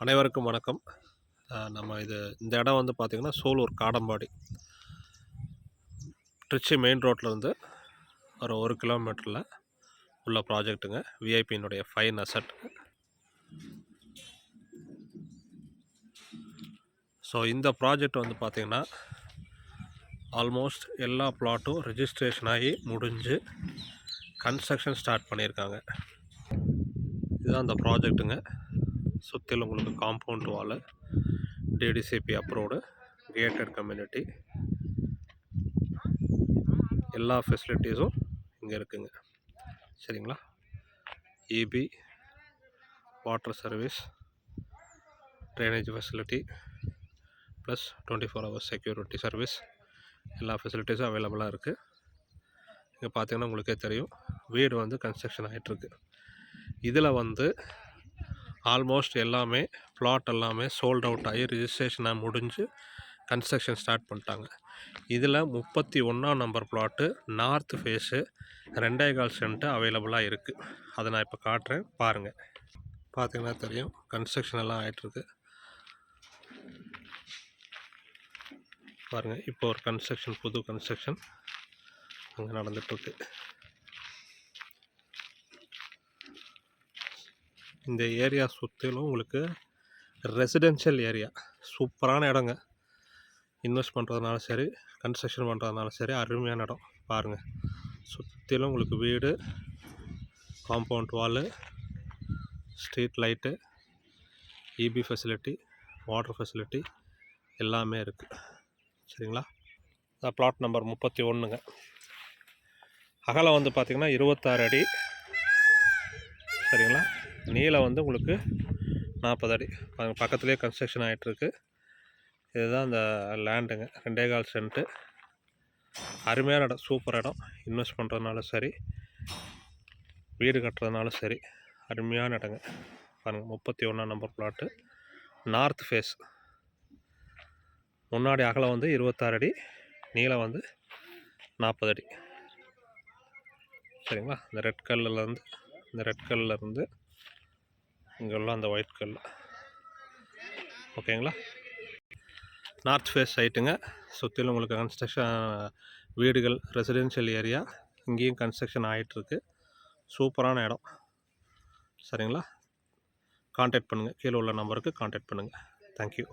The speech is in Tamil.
அனைவருக்கும் வணக்கம். நம்ம இது இந்த இடம் வந்து பார்த்திங்கன்னா சூலூர் காடம்பாடி. திருச்சி மெயின் ரோட்லேருந்து ஒரு ஒரு கிலோமீட்டரில் உள்ள ப்ராஜெக்ட்டுங்க விஐபியினுடைய ஃபைன் அசட் ஸோ இந்த ப்ராஜெக்ட் வந்து பார்த்திங்கன்னா ஆல்மோஸ்ட் எல்லா பிளாட்டும் ரெஜிஸ்ட்ரேஷன் ஆகி முடிஞ்சு கன்ஸ்ட்ரக்ஷன் ஸ்டார்ட் பண்ணியிருக்காங்க இதுதான் அந்த ப்ராஜெக்ட்டுங்க சுற்றிலும் உங்களுக்கு compound wall DTCP approved gated community எல்லா ஃபெசிலிட்டிஸும் இங்கே இருக்குங்க. சரிங்களா? EB water service drainage facility plus twenty four hours security service எல்லா ஃபெசிலிட்டிஸும் அவைலபிளாக இருக்குது இங்கே பார்த்தீங்கன்னா உங்களுக்கே தெரியும். வீடு வந்து கன்ஸ்ட்ரக்ஷன் ஆகிட்டுருக்கு இதில் வந்து ஆல்மோஸ்ட் எல்லாமே ப்ளாட் எல்லாமே சோல்ட் அவுட் ஆகி ரிஜிஸ்ட்ரேஷனாக முடிஞ்சு கன்ஸ்ட்ரக்ஷன் ஸ்டார்ட் பண்ணிட்டாங்க. இதில் முப்பத்தி ஒன்றாம் நம்பர் ப்ளாட்டு நார்த் ஃபேஸு ரெண்டே கால் சென்ட்டு அவைலபிளாக இருக்குது அதை நான் இப்போ காட்டுறேன். பாருங்கள் பார்த்தீங்கன்னா தெரியும். கன்ஸ்ட்ரக்ஷன் எல்லாம் ஆகிட்டுருக்கு பாருங்கள் இப்போ ஒரு கன்ஸ்ட்ரக்ஷன் புது கன்ஸ்ட்ரக்ஷன் அங்கே நடந்துகிட்ருக்கு இந்த ஏரியா சுற்றிலும் உங்களுக்கு ரெசிடென்ஷியல் ஏரியா சூப்பரான இடங்க. இன்வெஸ்ட் பண்ணுறதுனால சரி கன்ஸ்ட்ரக்ஷன் பண்ணுறதுனால சரி அருமையான இடம். பாருங்கள் சுற்றிலும் உங்களுக்கு வீடு compound wall street light EB facility water facility எல்லாமே இருக்குது சரிங்களா? பிளாட் நம்பர் முப்பத்தி ஒன்றுங்க அகலம் வந்து பார்த்திங்கன்னா இருபத்தாறு அடி. சரிங்களா? நீளம் வந்து உங்களுக்கு நாற்பது அடி. பாருங்க பக்கத்துலேயே கன்ஸ்ட்ரக்ஷன் ஆகிட்டுருக்கு இதுதான் அந்த லேண்டுங்க ரெண்டே கால் சென்ட்டு அருமையான இடம் சூப்பர் இடம். இன்வெஸ்ட் பண்ணுறதுனாலும் சரி வீடு கட்டுறதுனாலும் சரி அருமையான இடங்க. பாருங்கள் முப்பத்தி ஒன்றாம் நம்பர் பிளாட்டு நார்த் ஃபேஸ் முன்னாடி அகலம் வந்து இருபத்தாறு அடி நீளம் வந்து நாற்பது அடி. சரிங்களா? இந்த ரெட் கல்லில் இருந்து இந்த ரெட் கல்லில் இருந்து இங்கெல்லாம் அந்த ஒயிட் கல் ஓகேங்களா நார்த் ஃபேஸ் சைட்டுங்க சுற்றிலும் உங்களுக்கு கன்ஸ்ட்ரக்ஷன் வீடுகள் ரெசிடென்ஷியல் ஏரியா இங்கேயும் கன்ஸ்ட்ரக்ஷன் ஆகிட்டுருக்கு சூப்பரான இடம். சரிங்களா? காண்டாக்ட் பண்ணுங்கள் கீழே உள்ள நம்பருக்கு காண்டாக்ட் பண்ணுங்கள் தேங்க்யூ